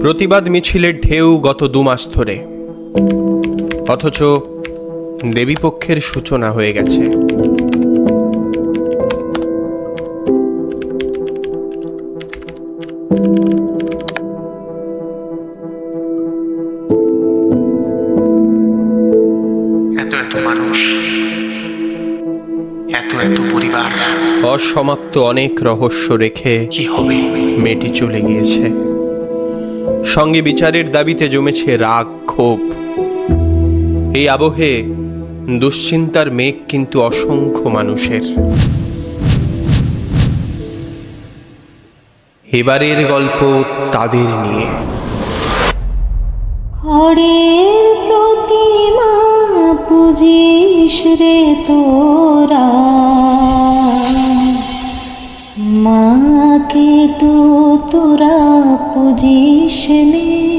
প্রতিবাদ মিছিলের ঢেউ গত দু মাস ধরে। অথচ দেবীপক্ষের সূচনা হয়ে গেছে। অসমাপ্ত অনেক রহস্য রেখে কি হবে? মেয়েটি চলে গিয়েছে। সঙ্গে বিচারের দাবিতে জমেছে রাগ, ক্ষোভ। এই আবহে দুশ্চিন্তার মেঘ কিন্তু অসংখ্য মানুষের। এবারের গল্প তাদের নিয়ে। খড়ের প্রতিমা পুজিস রে তোরা। मे तु पूजिशली